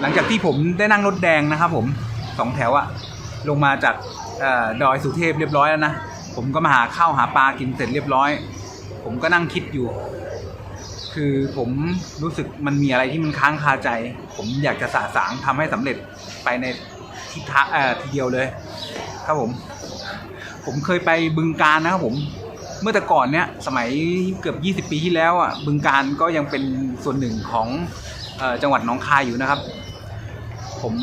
หลังจากที่ผมได้นั่งรถแดงนะครับผมสองแถวอะลงมาจากอดอยสุเทพเรียบร้อยแล้วนะผมก็มาหาข้าวหาปลากินเสร็จเรียบร้อย ผมก็นั่งคิดอยู่ คือผมรู้สึกมันมีอะไรที่มันค้างคาใจ ผมอยากจะสาสางทำให้สำเร็จไปในทิศทางเอ่อทีเดียวเลย ครับผม ผมเคยไปบึงการนะครับผมเมื่อแต่ก่อนเนี้ยสมัยเกือบ 20 ปีที่แล้วอะบึงการก็ยังเป็นส่วนหนึ่งของอจังหวัดหนองคายอยู่นะครับ ผม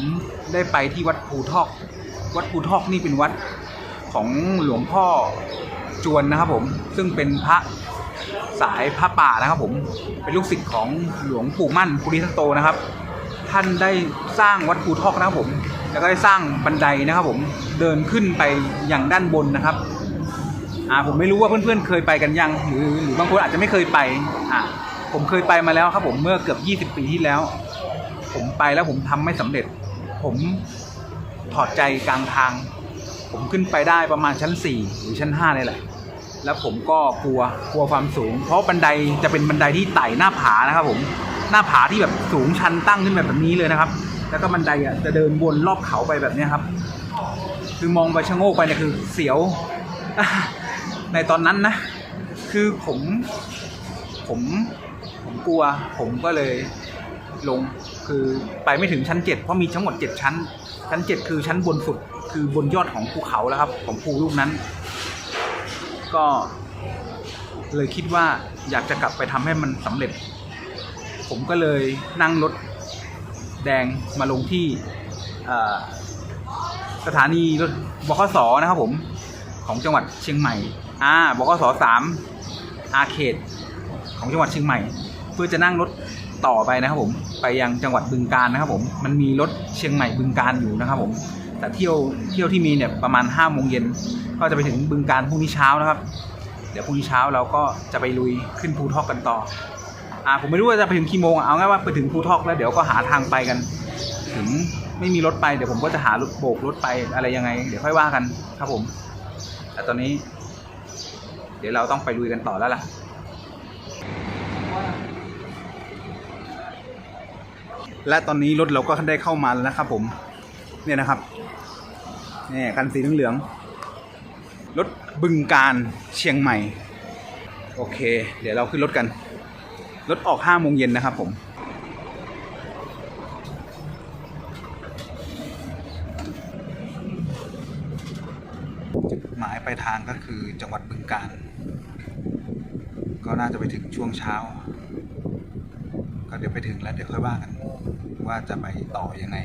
ได้ไปที่วัดภูทอก วัดภูทอกนี่เป็นวัดของหลวงพ่อจวนนะครับผมซึ่งเป็นพระสายพระป่านะครับผมเป็นลูกศิษย์ของหลวงปู่มั่นปุริทัตโตนะครับ ท่านได้สร้างวัดภูทอกนะครับผม แล้วก็ได้สร้างบันไดนะครับผมเดินขึ้นไปอย่างด้านบนนะครับอ่าผมไม่รู้ว่าเพื่อนๆเคยไปกันยังหรือหรือบางคนอาจจะไม่เคยไปอ่าผมเคยไปมาแล้วครับผมเมื่อเกือบ 20 ปีที่แล้ว ผมไปแล้วผมทำไม่สำเร็จ ผมถอดใจกลางทาง ผมขึ้นไปได้ประมาณชั้น 4 หรือชั้น5เลยแหละ แล้วผมก็กลัวกลัวความสูง เพราะบันไดจะเป็นบันไดที่ไต่หน้าผานะครับ ผมหน้าผาที่แบบสูงชันตั้งขึ้นแบบนี้เลยนะครับ แล้วก็บันไดอะจะเดินวนรอบเขาไปแบบนี้ครับ คือมองไปชะโงกไปเนี่ยคือเสียว ในตอนนั้นนะ คือผมผมผมกลัว ผมก็เลยลง คือไปไม่ถึงชั้นเจ็ดเพราะมีทั้งหมดเจ็ดชั้น ชั้นเจ็ดคือชั้นบนสุดคือบนยอดของภูเขาแล้วครับ ของภูลูกนั้น ก็เลยคิดว่าอยากจะกลับไปทำให้มันสำเร็จ ผมก็เลยนั่งรถแดงมาลงที่สถานีรถบขสนะครับผมของจังหวัดเชียงใหม่ อ่าบกสสามอาเขตของจังหวัดเชียงใหม่ เพื่อจะนั่งรถ ต่อไปนะครับผมไปยังจังหวัดบึงการนะครับผมมันมีรถเชียงใหม่บึงการอยู่นะครับผมแต่เที่ยวเที่ยวที่มีเนี่ยประมาณ5้าโมงเย็นก็จะไปถึงบึงการพรุ่งนี้เช้านะครับ เดี๋ยวพรุ่งนี้เช้าเราก็จะไปลุยขึ้นภูทอกกันต่ออ่าผมไม่รู้ว่าจะไปถึงกี่โมงเอาง่ายว่าไปถึงภูทอกแล้วเดี๋ยวก็หาทางไปกัน ถึงไม่มีรถไปเดี๋ยวผมก็จะหารถโบกรถไปอะไรยังไง เดี๋ยวค่อยว่ากันครับผม แต่ตอนนี้ เดี๋ยวเราต้องไปลุยกันต่อแล้วล่ะ และตอนนี้รถเราก็ได้เข้ามาแล้วนะครับผมเนี่ยนะครับนี่คันสีเหลืองรถบึงการเชียงใหม่ โอเค เดี๋ยวเราขึ้นรถกัน รถออกห้าโมงเย็นนะครับผมจุดหมายปลายทางก็คือจังหวัดบึงการ ก็น่าจะไปถึงช่วงเช้า ก็เดี๋ยวไปถึงแล้วเดี๋ยวค่อยว่ากัน ว่าจะไปต่อยังไง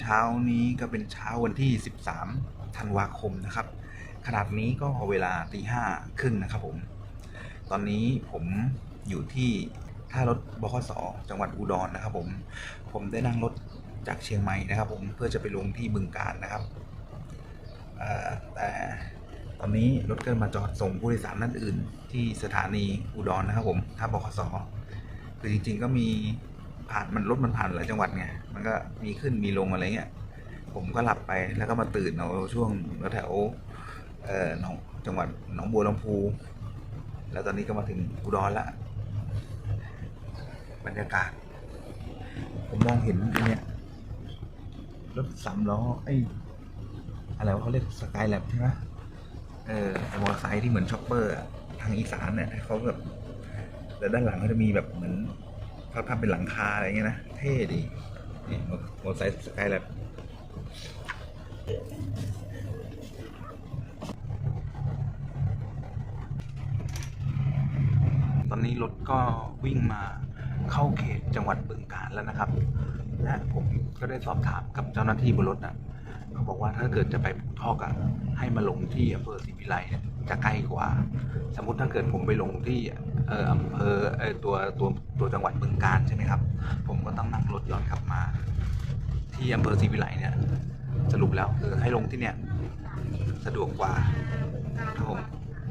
เช้านี้ก็เป็นเช้าวันที่ 13 ธันวาคมนะครับ ขนาดนี้ก็เวลาตีห้าครึ่งนะครับผม ตอนนี้ผมอยู่ที่ท่ารถบขสจังหวัดอุดรนะครับผม ผมได้นั่งรถจากเชียงใหม่นะครับผมเพื่อจะไปลงที่บึงการนะครับแต่ ตอนนี้รถก็มาจอดส่งผู้โดยสารนั่นอื่น ที่สถานีอุดรนะครับผมท่าบขสคือจริง ๆ ก็มีผ่านมันรถมันผ่านหลายจังหวัดไงมันก็มีขึ้นมีลงอะไรเงี้ยผมก็หลับไปแล้วก็มาตื่นเอาช่วงแถวเอ่อหนองจังหวัดหนองบัวลำพู แล้วตอนนี้ก็มาถึงอุดรละบรรยากาศ ผมมองเห็นเนี้ยรถสามล้อไอ้อะไรวะเขาเรียกสกายแลบใช่ไหม เออมอไซค์ที่เหมือนช็อปเปอร์อะทางอีสานเนี่ยเขาแบบแต่ด้านหลังเขาจะมีแบบเหมือนเขาทำเป็นหลังคาอะไรเงี้ยนะ เท่ดีนี่มอไซค์สกายแลบตอนนี้รถก็วิ่งมาเข้าเขตจังหวัดบึงกาฬแล้วนะครับ และผมก็ได้สอบถามกับเจ้าหน้าที่บนรถนะ เขาบอกว่าถ้าเกิดจะไปภูทอกอะให้มาลงที่อำเภอศรีวิไลเนี่ยจะใกล้กว่า สมมติถ้าเกิดผมไปลงที่เอ่ออำเภอเอ่อตัวตัวตัวจังหวัดบึงกาฬใช่ไหมครับ ผมก็ต้องนั่งรถย้อนกลับมา ที่อำเภอศรีวิไลเนี่ยสรุปแล้วคือให้ลงที่เนี่ยสะดวกกว่าครับผม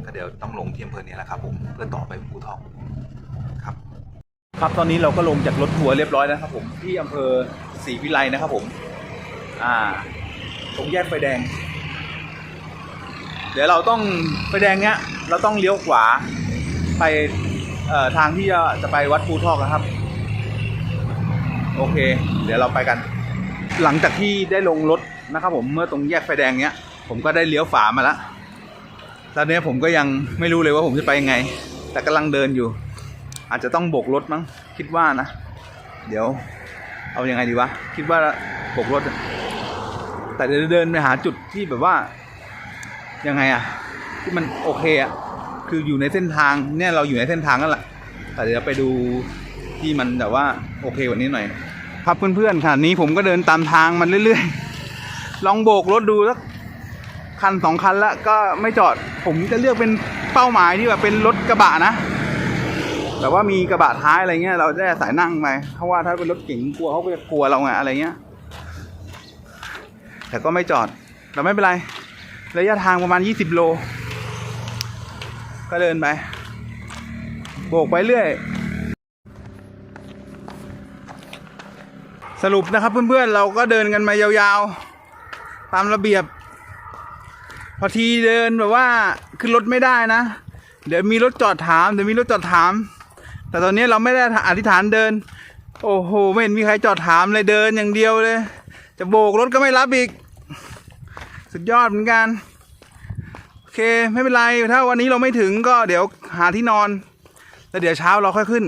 ก็เดี๋ยวต้องลงที่อำเภอเนี่ยแหละครับ ผมเพื่อต่อไปภูทอกครับ ครับตอนนี้เราก็ลงจากรถทัวร์เรียบร้อยแล้วครับ ผมที่อำเภอศรีวิไลนะครับผม อ่า ตรงแยกไฟแดง เดี๋ยวเราต้องไฟแดงเนี้ย เราต้องเลี้ยวขวาไปทางที่จะจะไปวัดภูทอกนะครับ โอเค เดี๋ยวเราไปกัน หลังจากที่ได้ลงรถนะครับ ผมเมื่อตรงแยกไฟแดงเนี้ย ผมก็ได้เลี้ยวฝามาแล้วตอนนี้ผมก็ยังไม่รู้เลยว่าผมจะไปยังไง แต่กำลังเดินอยู่ อาจจะต้องโบกรถมั้งคิดว่านะ เดี๋ยว เอายังไงดีวะ คิดว่าโบกรถ แต่เดี๋ยวเดินไปหาจุดที่แบบว่ายังไงอะที่มันโอเคอะคืออยู่ในเส้นทางเนี่ยเราอยู่ในเส้นทางนั่นแหละแต่เดี๋ยวไปดูที่มันแบบว่าโอเคกว่านี้หน่อย ครับเพื่อนๆค่ะนี้ผมก็เดินตามทางมันเรื่อยๆ ลองโบกรถดูสักคันสองคันแล้วก็ไม่จอดผมจะเลือกเป็นเป้าหมายที่แบบเป็นรถกระบะนะ แต่ว่ามีกระบะท้ายอะไรเงี้ยเราได้สายนั่งไปเพราะว่าถ้าเป็นรถเก๋งกลัวเขาก็จะกลัวเราไงอะไรเงี้ย แต่ก็ไม่จอดแต่ไม่เป็นไร ระยะทางประมาณ 20 โล ก็เดินไป โบกไปเรื่อย สรุปนะครับเพื่อนๆ เราก็เดินกันมายาวๆ ตามระเบียบ พอทีเดินแบบว่าขึ้นรถไม่ได้นะ เดี๋ยวมีรถจอดถาม เดี๋ยวมีรถจอดถาม แต่ตอนนี้เราไม่ได้อธิษฐานเดิน โอ้โห ไม่เห็นมีใครจอดถามเลยเดินอย่างเดียวเลย จะโบกรถก็ไม่รับอีก สุดยอดเหมือนกัน โอเคไม่เป็นไรถ้าวันนี้เราไม่ถึงก็เดี๋ยวหาที่นอนแล้วเดี๋ยวเช้าเราค่อยขึ้น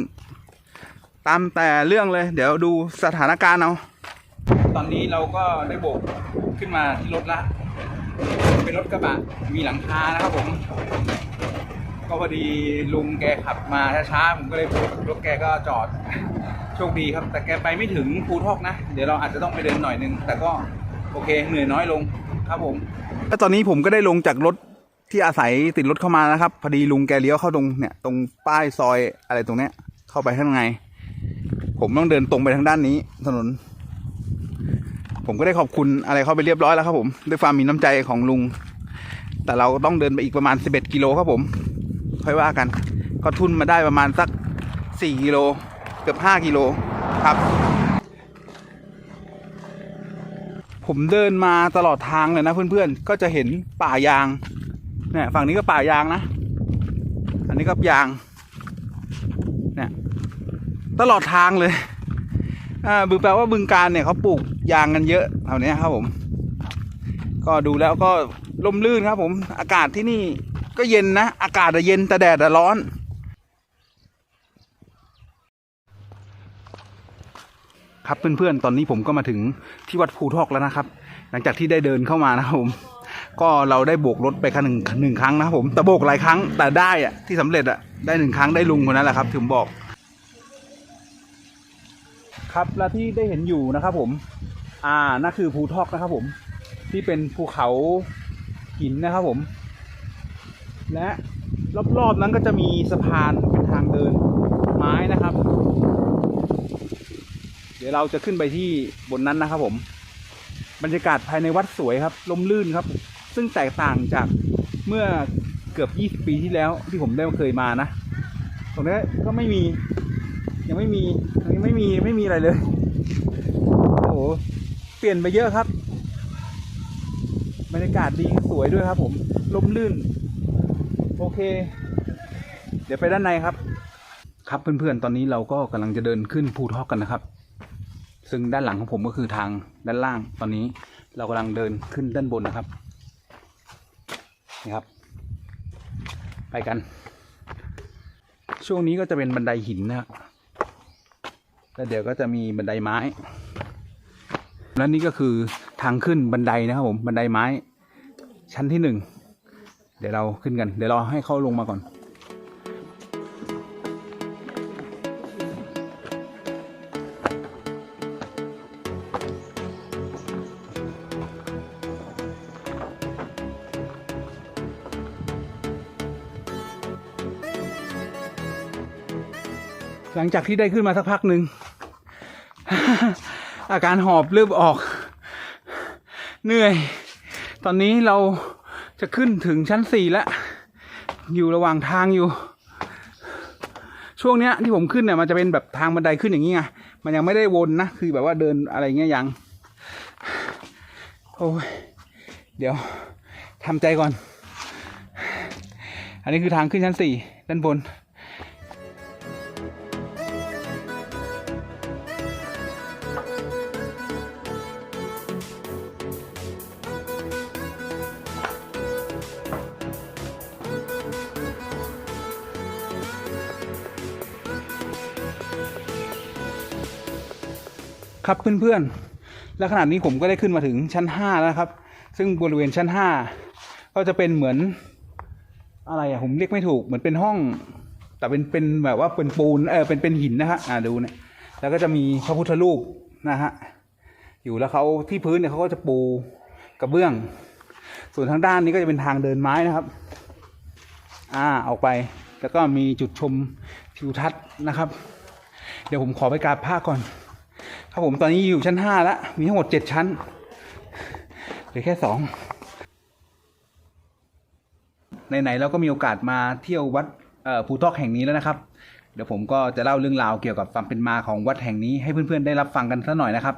ตามแต่เรื่องเลย เดี๋ยวดูสถานการณ์เอาตอนนี้เราก็ได้โบกขึ้นมาที่รถละเป็นรถกระบะมีหลังคานะครับผม ก็พอดีลุงแกขับมาช้าๆผมก็เลยโบกรถแกก็จอดโชคดีครับ แต่แกไปไม่ถึงภูทอกนะ เดี๋ยวเราอาจจะต้องไปเดินหน่อยนึง แต่ก็โอเคเหนื่อยน้อยลง ครับผมแล้วตอนนี้ผมก็ได้ลงจากรถที่อาศัยติดรถเข้ามานะครับ พอดีลุงแกเลี้ยวเข้าตรงเนี่ยตรงป้ายซอยอะไรตรงเนี้ย เข้าไปข้างในผมต้องเดินตรงไปทางด้านนี้ถนน ผมก็ได้ขอบคุณอะไรเข้าไปเรียบร้อยแล้วครับผมด้วยความมีน้ำใจของลุง แต่เราต้องเดินไปอีกประมาณ 11 กิโลครับผม ค่อยว่ากัน ก็ทุนมาได้ประมาณสัก 4 กิโล เกือบ 5 กิโลครับ ผมเดินมาตลอดทางเลยนะเพื่อนๆ ก็จะเห็นป่ายาง เนี่ยฝั่งนี้ก็ป่ายางนะ อันนี้ก็ยาง เนี่ยตลอดทางเลย อ่าบึงแปลว่าบึงการเนี่ยเขาปลูกยางกันเยอะแถวนี้ครับผม ก็ดูแล้วก็ลมลื่นครับผม อากาศที่นี่ก็เย็นนะ อากาศอะเย็นแต่แดดอะร้อน ครับเพื่อนๆ ตอนนี้ผมก็มาถึงที่วัดภูทอกแล้วนะครับ หลังจากที่ได้เดินเข้ามานะครับผม ก็เราได้โบกรถไปครั้งหนึ่งหนึ่งครั้งนะครับผมแต่โบกหลายครั้งแต่ได้อะที่สำเร็จอะได้หนึ่งครั้งได้ลุงคนนั้นแหละครับถึงบอก ครับและที่ได้เห็นอยู่นะครับผม อ่านั่นคือภูทอกนะครับผม ที่เป็นภูเขาหินนะครับผม และรอบๆนั้นก็จะมีสะพานเป็นทางเดินไม้นะครับ เดี๋ยวเราจะขึ้นไปที่บนนั้นนะครับผม บรรยากาศภายในวัดสวยครับลมลื่นครับ ซึ่งแตกต่างจากเมื่อเกือบ 20 ปีที่แล้วที่ผมได้เคยมานะ ตรงนี้ก็ไม่มี ยังไม่มียังไม่มีไม่มีอะไรเลย โอ้โห เปลี่ยนไปเยอะครับ บรรยากาศดีสวยด้วยครับผมลมลื่น โอเค เดี๋ยวไปด้านในครับ ครับเพื่อนๆ ตอนนี้เราก็กำลังจะเดินขึ้นภูทอกกันนะครับ ซึ่งด้านหลังของผมก็คือทางด้านล่างตอนนี้เรากำลังเดินขึ้นด้านบนนะครับนี่ครับ ไปกัน ช่วงนี้ก็จะเป็นบันไดหินนะครับแล้วเดี๋ยวก็จะมีบันไดไม้ และนี่ก็คือทางขึ้นบันไดนะครับผมบันไดไม้ ชั้นที่หนึ่งเดี๋ยวเราขึ้นกัน เดี๋ยวเราให้เขาลงมาก่อน งจากที่ได้ขึ้นมาสักพักหนึ่ง อาการหอบเริ่มออก เหนื่อย ตอนนี้เราจะขึ้นถึงชั้นสี่แล้ว อยู่ระหว่างทางอยู่ ช่วงเนี้ยที่ผมขึ้นเนี่ยมันจะเป็นแบบทางบันไดขึ้นอย่างนี้ไง มันยังไม่ได้วนนะ คือแบบว่าเดินอะไรเงี้ยยัง โอ้ย เดี๋ยวทำใจก่อน อันนี้คือทางขึ้นชั้นสี่ด้านบน ครับเพื่อนๆ และขณะนี้ผมก็ได้ขึ้นมาถึงชั้นห้าแล้วครับ ซึ่งบริเวณชั้นห้าก็จะเป็นเหมือนอะไรอะผมเรียกไม่ถูกเหมือนเป็นห้อง แต่เป็นเป็นแบบว่าเป็นปูนเออเป็นเป็นหินนะฮะอ่าดูเนี่ยแล้วก็จะมีพระพุทธรูปนะฮะอยู่แล้วเขาที่พื้นเนี่ยเขาก็จะปูกระเบื้อง ส่วนทางด้านนี้ก็จะเป็นทางเดินไม้นะครับ อ่าออกไปแล้วก็มีจุดชมทิวทัศน์นะครับ เดี๋ยวผมขอไปกราบพระก่อน ครับผมตอนนี้อยู่ชั้นห้าแล้ว มีทั้งหมดเจ็ดชั้นเหลือแค่สองไหนๆเราก็มีโอกาสมาเที่ยววัดภูทอกแห่งนี้แล้วนะครับ เดี๋ยวผมก็จะเล่าเรื่องราวเกี่ยวกับความเป็นมาของวัดแห่งนี้ให้เพื่อนๆได้รับฟังกันสักหน่อยนะครับ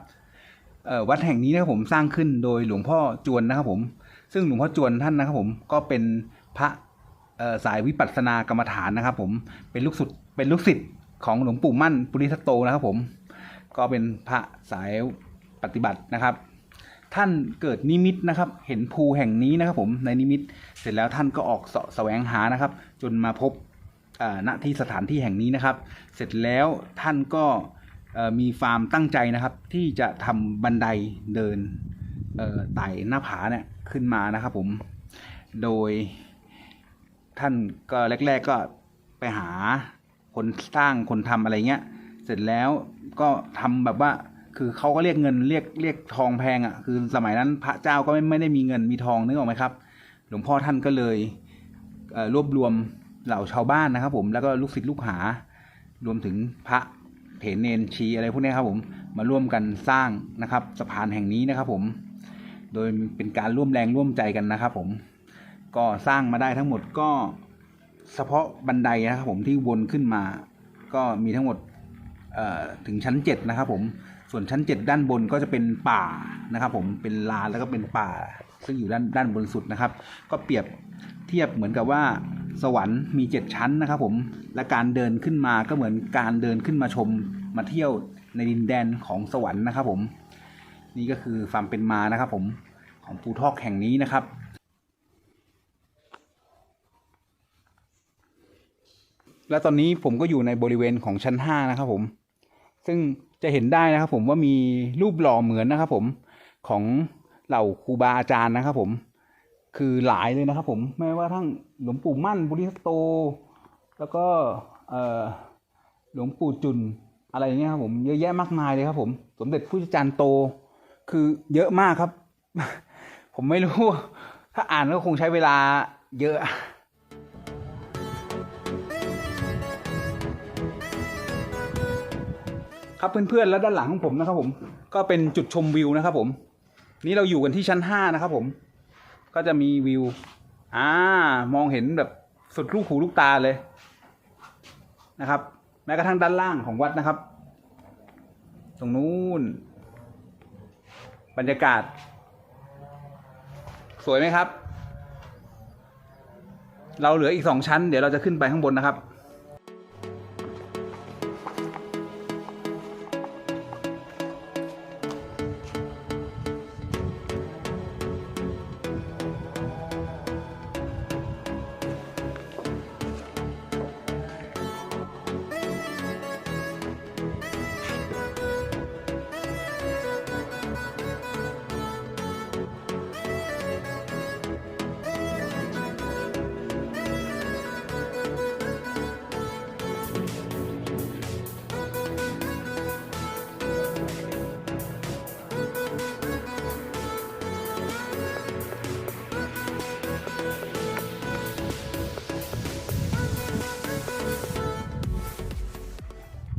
วัดแห่งนี้นะครับผมสร้างขึ้นโดยหลวงพ่อจวนนะครับผม ซึ่งหลวงพ่อจวนท่านนะครับผมก็เป็นพระสายวิปัสสนากรรมฐานนะครับผมเป็นลูกศิษย์เป็นลูกศิษย์ของหลวงปู่มั่นปุริทัตโตนะครับผม ก็เป็นพระสายปฏิบัตินะครับ ท่านเกิดนิมิตนะครับ เห็นภูแห่งนี้นะครับ ผมในนิมิตเสร็จแล้วท่านก็ออกเสาะแสวงหานะครับ จนมาพบณที่สถานที่แห่งนี้นะครับ เสร็จแล้วท่านก็มีความตั้งใจนะครับ ที่จะทำบันไดเดินไต่หน้าผาเนี่ยขึ้นมานะครับ ผมโดยท่านก็แรก ๆก็ไปหาคนสร้างคนทำอะไรเงี้ย เสร็จแล้วก็ทำแบบว่า คือเขาก็เรียกเงินเรียกเรียกทองแพงอะ่ะ คือสมัยนั้นพระเจ้าก็ไม่ไม่ได้มีเงินมีทองนึกออกไหมครับ หลวงพ่อท่านก็เลยเรวบรวมเหล่าชาวบ้านนะครับ ผมแล้วก็ลูกศิษย์ลูกหา รวมถึงพระเถรเนนชีอะไรพวกนี้ครับผมมาร่วมกันสร้างนะครับสะพานแห่งนี้นะครับผม โดยเป็นการร่วมแรงร่วมใจกันนะครับ ผม ก็สร้างมาได้ทั้งหมดก็เฉพาะบันไดนะครับผมที่วนขึ้นมา ก็มีทั้งหมด ถึงชั้นเจ็ดนะครับผมส่วนชั้นเจ็ดด้านบนก็จะเป็นป่านะครับผมเป็นลานแล้วก็เป็นป่า ซึ่งอยู่ด้านด้านบนสุดนะครับ ก็เปรียบเทียบเหมือนกับว่าสวรรค์มีเจ็ดชั้นนะครับผมและการเดินขึ้นมาก็เหมือนการเดินขึ้นมาชมมาเที่ยวในดินแดนของสวรรค์นะครับผม นี่ก็คือความเป็นมานะครับผมของภูทอกแห่งนี้นะครับและตอนนี้ผมก็อยู่ในบริเวณของชั้นห้านะครับผม ซึ่งจะเห็นได้นะครับผมว่ามีรูปหล่อเหมือนนะครับผมของเหล่าครูบาอาจารย์นะครับผมคือหลายเลยนะครับผมไม่ว่าทั้งหลวงปู่มั่นบุริสโต แล้วก็หลวงปู่จุนอะไรอย่างเงี้ยครับผมเยอะแยะมากมายเลยครับผมสมเด็จพระจารย์โต คือเยอะมากครับ ผมไม่รู้ ถ้าอ่านก็คงใช้เวลาเยอะ ครับเพื่อนๆแล้วด้านหลังของผมนะครับผม ก็เป็นจุดชมวิวนะครับ ผม นี่เราอยู่กันที่ชั้นห้านะครับ ผม ก็จะมีวิว อ่า มองเห็นแบบสุดลูกหูลูกตาเลยนะครับ แม้กระทั่งด้านล่างของวัดนะครับ ตรงนู้น บรรยากาศ สวยไหมครับ เราเหลืออีกสองชั้น เดี๋ยวเราจะขึ้นไปข้างบนนะครับ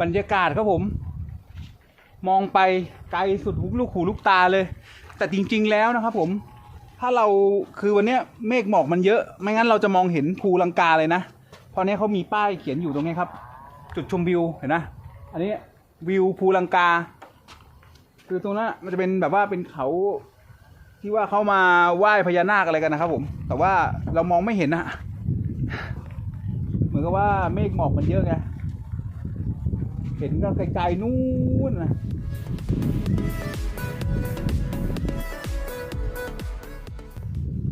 บรรยากาศครับผม มองไปไกลสุดหูลูกหูลูกตาเลย แต่จริงๆแล้วนะครับผมถ้าเราคือวันนี้เมฆหมอกมันเยอะ ไม่งั้นเราจะมองเห็นภูลังกาเลยนะเพราะเนี้ยเขามีป้ายเขียนอยู่ตรงนี้ครับ จุดชมวิวเห็นนะอันนี้วิวภูลังกา คือตรงนั้นมันจะเป็นแบบว่าเป็นเขาที่ว่าเขามาไหว้พญานาคอะไรกันนะครับผม แต่ว่าเรามองไม่เห็นนะเหมือนกับว่าเมฆหมอกมันเยอะไง เห็นก็ไกลๆนู่นนะ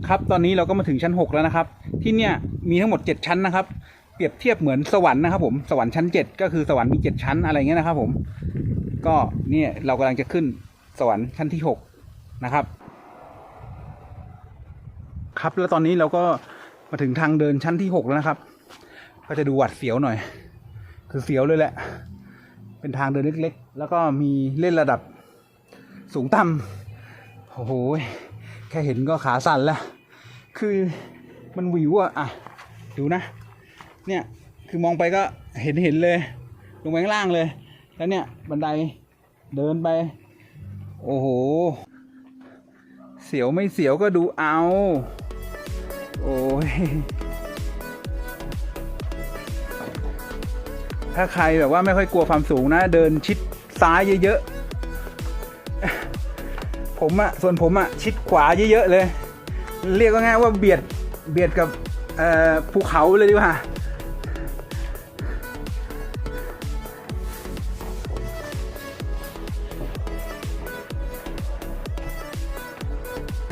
ครับตอนนี้เราก็มาถึงชั้น 6 แล้วนะครับ ที่เนี่ยมีทั้งหมด 7 ชั้นนะครับ เปรียบเทียบเหมือนสวรรค์นะครับผมสวรรค์ชั้น 7 ก็คือสวรรค์มี 7 ชั้นอะไรเงี้ยนะครับ ผม ก็เนี่ยเรากำลังจะขึ้นสวรรค์ชั้นที่หกนะครับ ครับแล้วตอนนี้เราก็มาถึงทางเดินชั้นที่หกแล้วนะครับ ก็จะดูหวัดเสียวหน่อย คือเสียวเลยแหละ เป็นทางเดินเล็กๆ แล้วก็มีเล่นระดับสูงต่ำโอ้โห แค่เห็นก็ขาสั่นแล้ว คือมันวิวอะอะ ดูนะ เนี่ย คือมองไปก็เห็นเห็นเลย ลงไปข้างล่างเลย แล้วเนี่ย บันไดเดินไป โอ้โห เสียวไม่เสียวก็ดูเอา โอ้ย ถ้าใครแบบว่าไม่ค่อยกลัวความสูงนะ เดินชิดซ้ายเยอะๆ ผมอะส่วนผมอะชิดขวาเยอะๆเลย เรียกง่ายว่าเบียดเบียดกับภูเขาเลยดีกว่า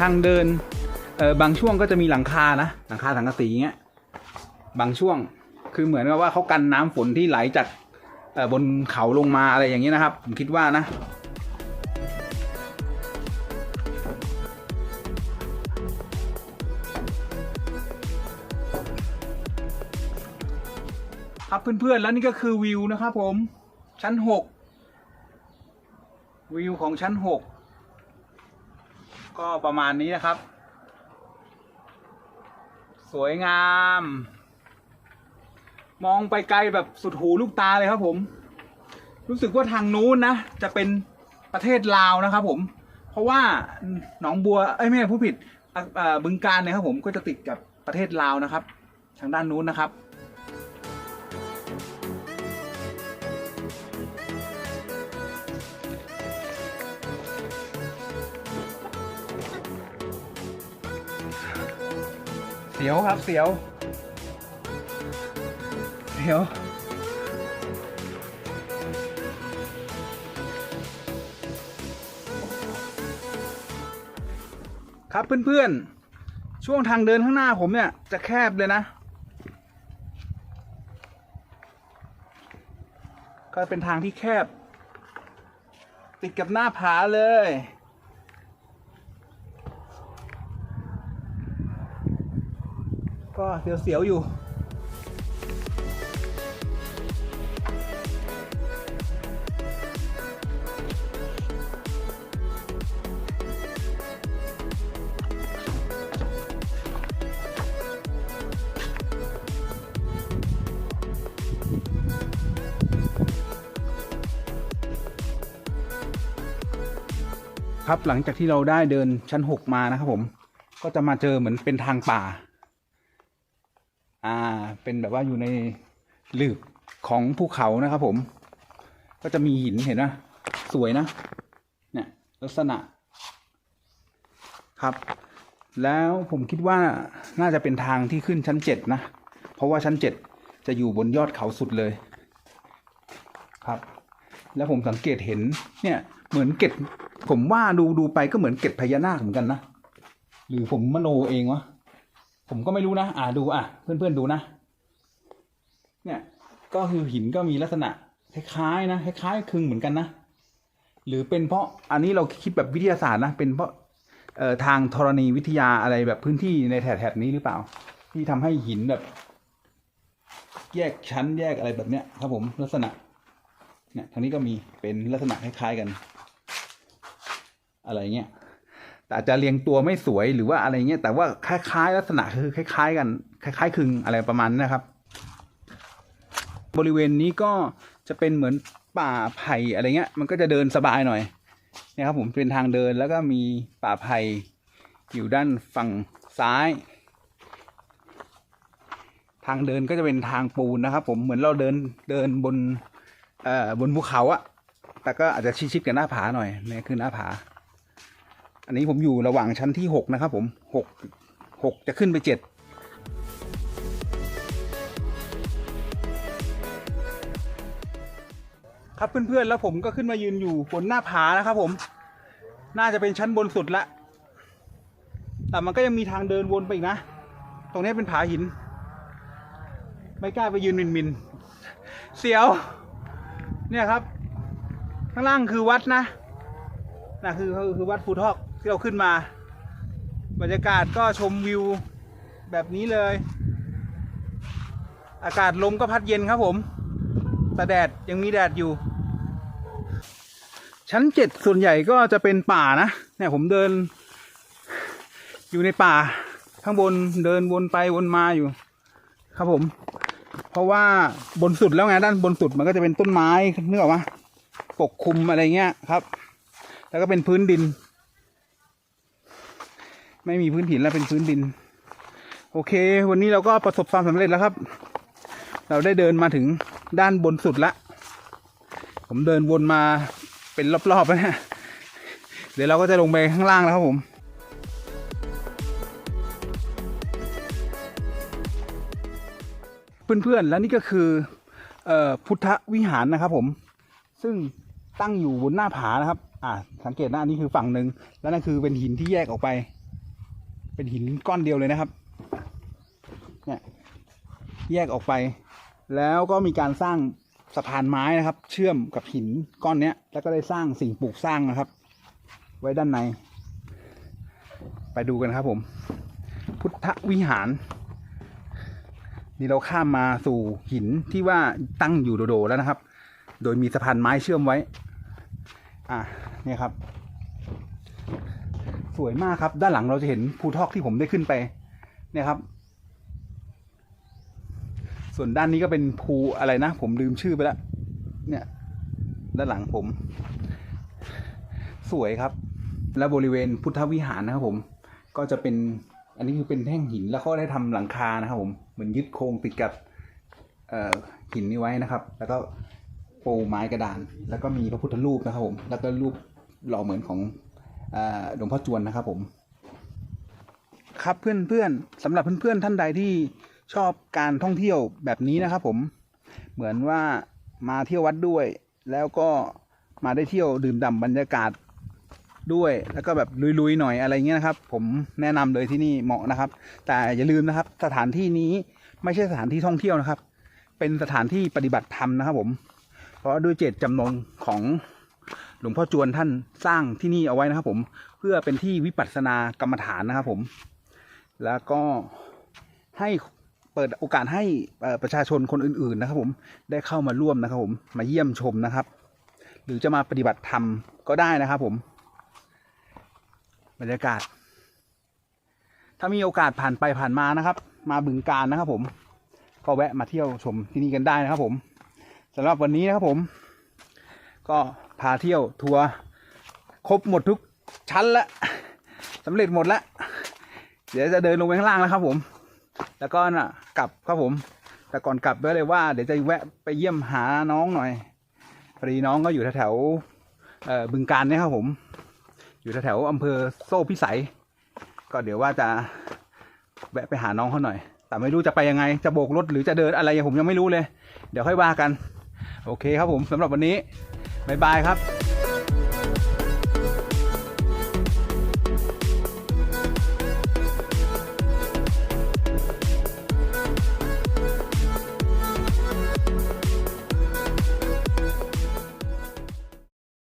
ทางเดิน เออบางช่วงก็จะมีหลังคานะ หลังคาสังกะสีเงี้ย บางช่วง คือเหมือนกับว่าเขากันน้ำฝนที่ไหลจากบนเขาลงมาอะไรอย่างนี้นะครับ ผมคิดว่านะครับเพื่อนๆแล้วนี่ก็คือวิวนะครับผมชั้นหกวิวของชั้นหกก็ประมาณนี้นะครับ สวยงาม มองไปไกลแบบสุดหูลูกตาเลยครับผม รู้สึกว่าทางนู้นนะ จะเป็นประเทศลาวนะครับผม เพราะว่าหนองบัวเอ้ยไม่ผู้ผิดบึงการเนี่ยครับผมก็จะติดกับประเทศลาวนะครับ ทางด้านนู้นนะครับเสียวครับเสียว เสียวครับเพื่อนๆ ช่วงทางเดินข้างหน้าผมเนี่ย จะแคบเลยนะ ก็เป็นทางที่แคบ ติดกับหน้าผาเลย ก็เสียวๆอยู่ ครับหลังจากที่เราได้เดินชั้นหกมานะครับผม ก็จะมาเจอเหมือนเป็นทางป่า อ่า เป็นแบบว่าอยู่ในหลืบของภูเขานะครับผม ก็จะมีหินเห็นนะสวยนะ เนี่ยลักษณะ ครับ แล้วผมคิดว่าน่าจะเป็นทางที่ขึ้นชั้นเจ็ดนะ เพราะว่าชั้นเจ็ดจะอยู่บนยอดเขาสุดเลย ครับ แล้วผมสังเกตเห็น เนี่ย เหมือนเกล็ด ผมว่าดูดูไปก็เหมือนเกล็ดพญานาคเหมือนกันนะหรือผมมโนเองวะผมก็ไม่รู้นะอ่าดูอะเพื่อนๆดูนะ เนี่ย ก็คือหินก็มีลักษณะคล้ายๆนะคล้ายๆคลึงเหมือนกันนะหรือเป็นเพราะอันนี้เราคิดแบบวิทยาศาสตร์นะเป็นเพราะเอ่อทางธรณีวิทยาอะไรแบบพื้นที่ในแถบนี้หรือเปล่า ที่ทำให้หินแบบ แยกชั้นแยกอะไรแบบเนี้ยครับผมลักษณะเนี่ยทางนี้ก็มีเป็นลักษณะคล้ายๆกัน อะไรเงี้ยแต่อาจจะเรียงตัวไม่สวยหรือว่าอะไรเงี้ยแต่ว่าคล้ายๆ ลักษณะคือคล้าย ๆ กัน คล้าย ๆคลึงอะไรประมาณนั้นะครับ บริเวณนี้ก็จะเป็นเหมือนป่าไผ่อะไรเงี้ย มันก็จะเดินสบายหน่อยนี่ยครับผมเป็นทางเดินแล้วก็มีป่าไผ่อยู่ด้านฝั่งซ้าย ทางเดินก็จะเป็นทางปูนนะครับ ผมเหมือนเราเดินเดินบนเอ่อบนภูเขาอะแต่ก็อาจจะชิดๆกับหน้าผาหน่อยนี่คือหน้าผา อันนี้ผมอยู่ระหว่างชั้นที่หกนะครับผมหกหกจะขึ้นไปเจ็ดครับเพื่อนๆแล้วผมก็ขึ้นมายืนอยู่บนหน้าผานะครับผม น่าจะเป็นชั้นบนสุดละ แต่มันก็ยังมีทางเดินวนไปอีกนะ ตรงนี้เป็นผาหิน ไม่กล้าไปยืนมินมินๆเสียว เนี่ยครับ ข้างล่างคือวัดนะนะคือคือคือวัดภูทอก ที่เราขึ้นมา บรรยากาศก็ชมวิวแบบนี้เลย อากาศลมก็พัดเย็นครับผม แต่แดดยังมีแดดอยู่ ชั้นเจ็ดส่วนใหญ่ก็จะเป็นป่านะเนี่ยผมเดิน อยู่ในป่าข้างบนเดินวนไปวนมาอยู่ ครับผม เพราะว่าบนสุดแล้วไงด้านบนสุดมันก็จะเป็นต้นไม้นึกออกปะปกคลุมอะไรเงี้ยครับ แล้วก็เป็นพื้นดิน ไม่มีพื้นหินแล้วเป็นพื้นดิน โอเค วันนี้เราก็ประสบความสำเร็จแล้วครับ เราได้เดินมาถึงด้านบนสุดละ ผมเดินวนมาเป็นรอบๆแล้วนี่ยเดี๋ยวเราก็จะลงไปข้างล่างแล้วครับผมเพื่อนๆ แล้วนี่ก็คืออพุทธวิหารนะครับผม ซึ่งตั้งอยู่บนหน้าผานะครับ อ่า สังเกตนะอันนี้คือฝั่งหนึ่ง แล้วนั่นคือเป็นหินที่แยกออกไป เป็นหินก้อนเดียวเลยนะครับเนี่ยแยกออกไป แล้วก็มีการสร้างสะพานไม้นะครับ เชื่อมกับหินก้อนเนี้ย แล้วก็ได้สร้างสิ่งปลูกสร้างนะครับ ไว้ด้านใน ไปดูกันครับผม พุทธวิหาร นี่เราข้ามมาสู่หินที่ว่าตั้งอยู่โดดๆแล้วนะครับ โดยมีสะพานไม้เชื่อมไว้ อะเนี่ยครับ สวยมากครับ ด้านหลังเราจะเห็นภูทอกที่ผมได้ขึ้นไป เนี่ยครับ ส่วนด้านนี้ก็เป็นภูอะไรนะ ผมลืมชื่อไปแล้วเนี่ย ด้านหลังผม สวยครับ แล้วบริเวณพุทธวิหารนะครับผม ก็จะเป็น อันนี้คือเป็นแท่งหินแล้วก็ได้ทำหลังคานะครับผมเหมือนยึดโครงติดกับหินนี้ไว้นะครับ แล้วก็ปูไม้กระดาน แล้วก็มีพระพุทธรูปนะครับผม แล้วก็รูปหล่อเหมือนของ หลวงพ่อจวนนะครับผม ครับเพื่อนๆสำหรับเพื่อนๆท่านใดที่ชอบการท่องเที่ยวแบบนี้นะครับผมเหมือนว่ามาเที่ยววัดด้วย แล้วก็มาได้เที่ยวดื่มด่ำบรรยากาศด้วยแล้วก็แบบลุยๆหน่อยอะไรเงี้ยนะครับ ผมแนะนำเลยที่นี่เหมาะนะครับ แต่อย่าลืมนะครับ สถานที่นี้ไม่ใช่สถานที่ท่องเที่ยวนะครับ เป็นสถานที่ปฏิบัติธรรมนะครับผม เพราะด้วยเจตจำนงของ หลวงพ่อจวนท่านสร้างที่นี่เอาไว้นะครับ ผมเพื่อเป็นที่วิปัสสนากรรมฐานนะครับ ผม แล้วก็ให้เปิดโอกาสให้ประชาชนคนอื่น ๆ นะครับ ผมได้เข้ามาร่วมนะครับ ผมมาเยี่ยมชมนะครับ หรือจะมาปฏิบัติธรรมก็ได้นะครับ ผม บรรยากาศ ถ้ามีโอกาสผ่านไปผ่านมานะครับ มาบึงการนะครับ ผม ก็แวะมาเที่ยวชมที่นี่กันได้นะครับ ผมสำหรับวันนี้นะครับผม ก็ พาเที่ยวทัวร์ครบหมดทุกชั้นแล้วสำเร็จหมดแล้วเดี๋ยวจะเดินลงไปข้างล่างแล้วครับผม แล้วก็น่ะกลับครับผม แต่ก่อนกลับก็เลยว่าเดี๋ยวจะแวะไปเยี่ยมหาน้องหน่อยพอดีน้องก็อยู่แถวๆบึงการเนี่ยครับผม อยู่แถวๆอำเภอโซ่พิสัย ก็เดี๋ยวว่าจะแวะไปหาน้องเขาหน่อย แต่ไม่รู้จะไปยังไง จะโบกรถหรือจะเดินอะไรผมยังไม่รู้เลย เดี๋ยวค่อยว่ากัน โอเคครับผมสำหรับวันนี้ บ๊ายบายครับ